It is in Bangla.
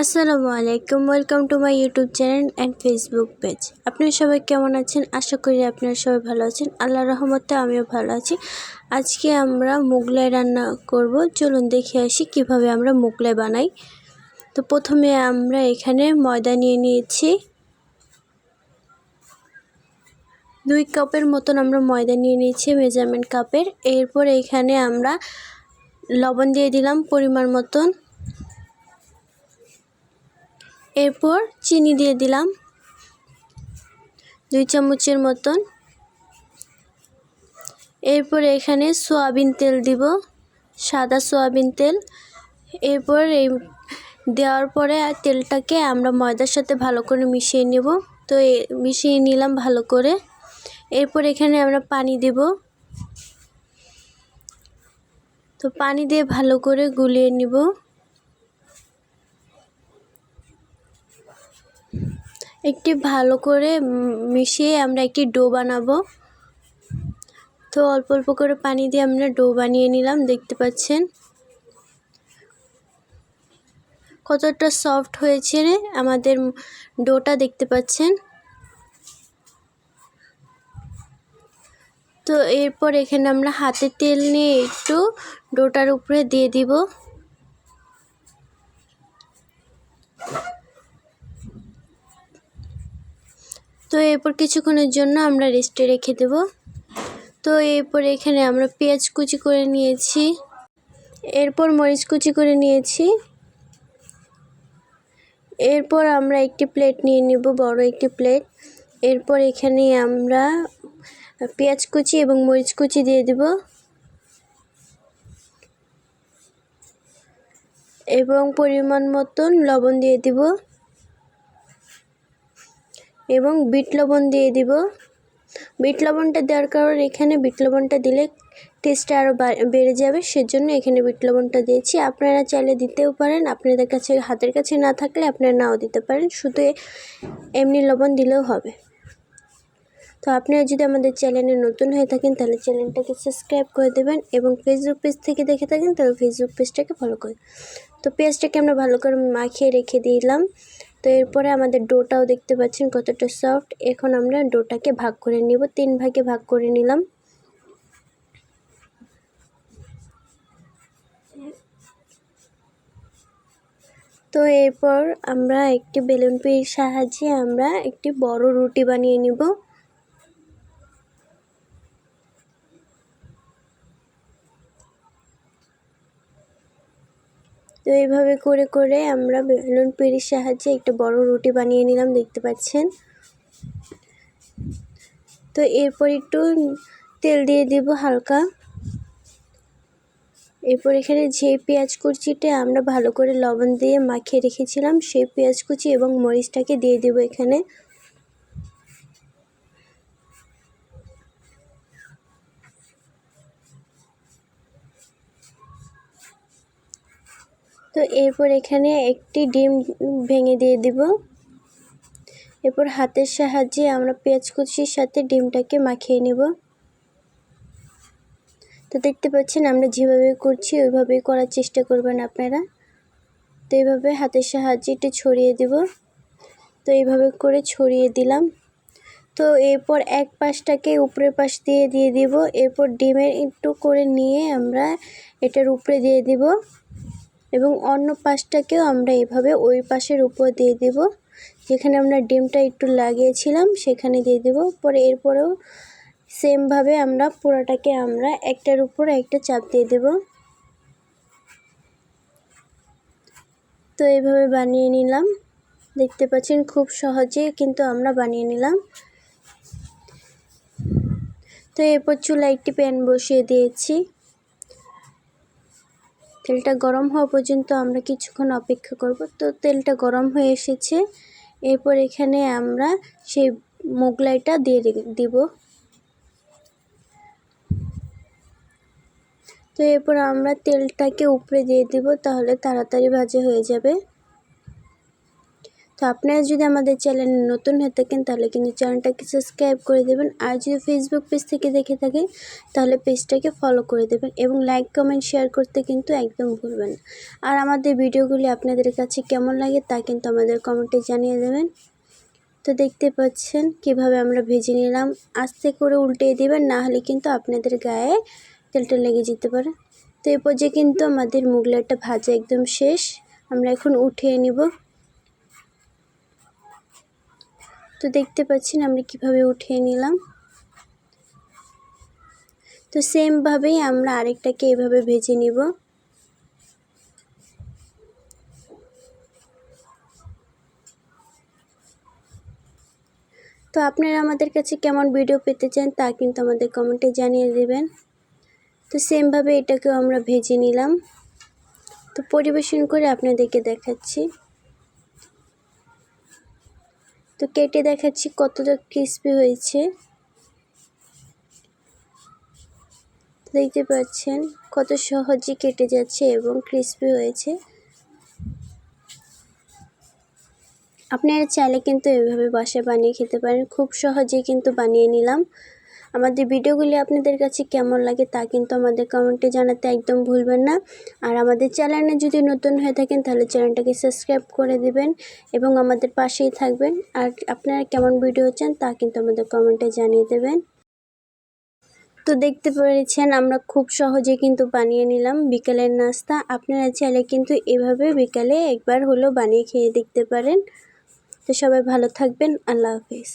আসসালামু আলাইকুম। Welcome to my YouTube channel and Facebook page আপনারা সবাই কেমন আছেন? আশা করি আপনারা সবাই ভালো আছেন। আল্লাহ রহমতে আমিও ভালো আছি। আজকে আমরা মোগলাই রান্না করব। চলুন দেখে আসি কীভাবে আমরা মোগলাই বানাই। তো প্রথমে আমরা এখানে ময়দা নিয়ে নিয়েছি। দুই কাপের মতন আমরা ময়দা নিয়ে নিয়েছি মেজারমেন্ট কাপের। এরপর এখানে আমরা লবণ দিয়ে দিলাম পরিমাণ মতন। এরপর চিনি দিয়ে দিলাম। দুই চামচের মতন। এরপর এখানে সয়াবিন তেল দিব, সাদা সয়াবিন তেল। এরপর এই দেওয়ার পরে আর তেলটাকে আমরা ময়দার সাথে ভালো করে মিশিয়ে নেব। তো মিশিয়ে নিলাম ভালো করে। এরপর এখানে আমরা পানি দেব। তো পানি দিয়ে ভালো করে গুলিয়ে নিব। একটি ভালো করে মিশিয়ে আমরা একটি ডো বানাবো। তো অল্প অল্প করে পানি দিয়ে আমরা ডো বানিয়ে নিলাম, দেখতে পাচ্ছেন। কতটা সফট হয়েছে আমাদের ডোটা দেখতে পাচ্ছেন। তো এরপর এখানে আমরা হাতে তেল নিয়ে একটু ডোটার উপরে দিয়ে দিব। তো এরপর কিছুক্ষণের জন্য আমরা রেস্টে রেখে দেব। তো এরপর এখানে আমরা পেঁয়াজ কুচি করে নিয়েছি। এরপর মরিচ কুচি করে নিয়েছি। এরপর আমরা একটি প্লেট নিয়ে নেব, বড় একটি প্লেট এরপর এখানে আমরা পেঁয়াজ কুচি এবং মরিচ কুচি দিয়ে দেব। এবং পরিমাণ মতন লবণ দিয়ে দিব। এবং বিট লবণ দিয়ে দিব। বিট লবণটা দেওয়ার কারণ এখানে বিট লবণটা দিলে টেস্টটা আরও বেড়ে যাবে। সেজন্য এখানে বিট লবণটা দিয়েছি। আপনারা চাইলে দিতেও পারেন। আপনাদের কাছে, হাতের কাছে না থাকলে আপনারা নাও দিতে পারেন। শুধু এমনি লবণ দিলেও হবে। তো আপনারা যদি আমাদের চ্যানেলে নতুন হয়ে থাকেন, তাহলে চ্যানেলটাকে সাবস্ক্রাইব করে দেবেন এবং ফেসবুক পেজ থেকে দেখে থাকেন, তাহলে ফেসবুক পেজটাকে ফলো করে। তো পেঁয়াজটাকে আমরা ভালো করে মাখিয়ে রেখে দিলাম। তো এরপরে আমাদের ডোটাও দেখতে পাচ্ছেন কতটা সফট। এখন আমরা ডোটাকে ভাগ করে নিব। তিন ভাগে ভাগ করে নিলাম। তো এরপর আমরা একটি বেলুন পির সাহায্যে আমরা একটি বড় রুটি বানিয়ে নিব। তো এইভাবে করে করে আমরা বেলুন পিড়ির সাহায্যে একটা বড় রুটি বানিয়ে নিলাম, দেখতে পাচ্ছেন। তো এরপর একটু তেল দিয়ে দিব হালকা। এরপর এখানে যে পেঁয়াজ কুচিটা আমরা ভালো করে লবণ দিয়ে মাখিয়ে রেখেছিলাম, সেই পেঁয়াজ কুচি এবং মরিচটাকে দিয়ে দেব এখানে। তো এরপর এখানে একটি ডিম ভেঙে দিয়ে দিব। এরপর হাতের সাহায্যে আমরা পেঁয়াজ কুচির সাথে ডিমটাকে মাখিয়ে নেব। তো দেখতে পাচ্ছেন আমরা যেভাবে করছি ওইভাবেই করার চেষ্টা করবেন আপনারা। তো এইভাবে হাতের সাহায্যে একটু ছড়িয়ে দেব। তো এইভাবে করে ছড়িয়ে দিলাম। তো এরপর এক পাশটাকে উপরের পাশ দিয়ে দিয়ে দিব। এরপর ডিমের একটু করে নিয়ে আমরা এটার উপরে দিয়ে দিব। এবং অন্য পাশটাকেও আমরা এভাবে ওই পাশের উপর দিয়ে দেব। যেখানে আমরা ডিমটা একটু লাগিয়েছিলাম, সেখানে দিয়ে দেব। পরে এরপরেও সেমভাবে আমরা পুরোটাকে আমরা একটার উপর একটা চাপ দিয়ে দেব। তো এইভাবে বানিয়ে নিলাম। দেখতে পাচ্ছেন খুব সহজে কিন্তু আমরা বানিয়ে নিলাম। তো এরপর চুলা একটি প্যান বসিয়ে দিয়েছি। তেলটা গরম হওয়া পর্যন্ত আমরা কিছুক্ষণ অপেক্ষা করব। তো তেলটা গরম হয়ে এসেছে। এরপর এখানে আমরা সেই মোগলাইটা দিয়ে দিব। তো এরপর আমরা তেলটাকে উপরে দিয়ে দিব, তাহলে তাড়াতাড়ি ভাজা হয়ে যাবে। তো আপনারা যদি আমাদের চ্যানেল নতুন হয়ে থাকেন, তাহলে কিন্তু চ্যানেলটাকে সাবস্ক্রাইব করে দেবেন। আর যদি ফেসবুক পেজ থেকে দেখে থাকেন, তাহলে পেজটাকে ফলো করে দেবেন এবং লাইক কমেন্ট শেয়ার করতে কিন্তু একদম ভুলবেন না। আর আমাদের ভিডিওগুলি আপনাদের কাছে কেমন লাগে তা কিন্তু আমাদের কমেন্টে জানিয়ে দেবেন। তো দেখতে পাচ্ছেন কীভাবে আমরা ভেজে নিলাম। আস্তে করে উল্টে দিবেন, না হলে কিন্তু আপনাদের গায়ে তেলটা লেগে যেতে পারে। তো এই পর্যায়ে কিন্তু আমাদের মুগলাটা ভাজা একদম শেষ। আমরা এখন উঠিয়ে নিব। তো দেখতে পাচ্ছেন আমরা কীভাবে উঠিয়ে নিলাম। তো সেমভাবেই আমরা আরেকটাকে এভাবে ভেজে নিব। তো আপনারা আমাদের কাছে কেমন ভিডিও পেতে চান তা কিন্তু আমাদের কমেন্টে জানিয়ে দেবেন। তো সেমভাবে এটাকেও আমরা ভেজে নিলাম। তো পরিবেশন করে আপনাদেরকে দেখাচ্ছি। তো কেটে দেখাচ্ছি কতটা ক্রিস্পি হয়েছে। দেখতে পাচ্ছেন কত সহজে কেটে যাচ্ছে এবং ক্রিস্পি হয়েছে। আপনারা চাইলে কিন্তু এভাবে বাসায় বানিয়ে খেতে পারেন। খুব সহজেই কিন্তু বানিয়ে নিলাম। আমাদের ভিডিওগুলি আপনাদের কাছে কেমন লাগে তা কিন্তু আমাদের কমেন্টে জানাতে একদম ভুলবেন না। আর আমাদের চ্যানেলে যদি নতুন হয়ে থাকেন, তাহলে চ্যানেলটাকে সাবস্ক্রাইব করে দিবেন এবং আমাদের পাশেই থাকবেন। আর আপনারা কেমন ভিডিও চান, তা কিন্তু আমাদের কমেন্টে জানিয়ে দেবেন। তো দেখতে পেরেছেন, আমরা খুব সহজে কিন্তু বানিয়ে নিলাম বিকালের নাস্তা। আপনারা চাইলে কিন্তু এভাবে বিকালে একবার হলেও বানিয়ে খেয়ে দেখতে পারেন। তো সবাই ভালো থাকবেন, আল্লাহ হাফিজ।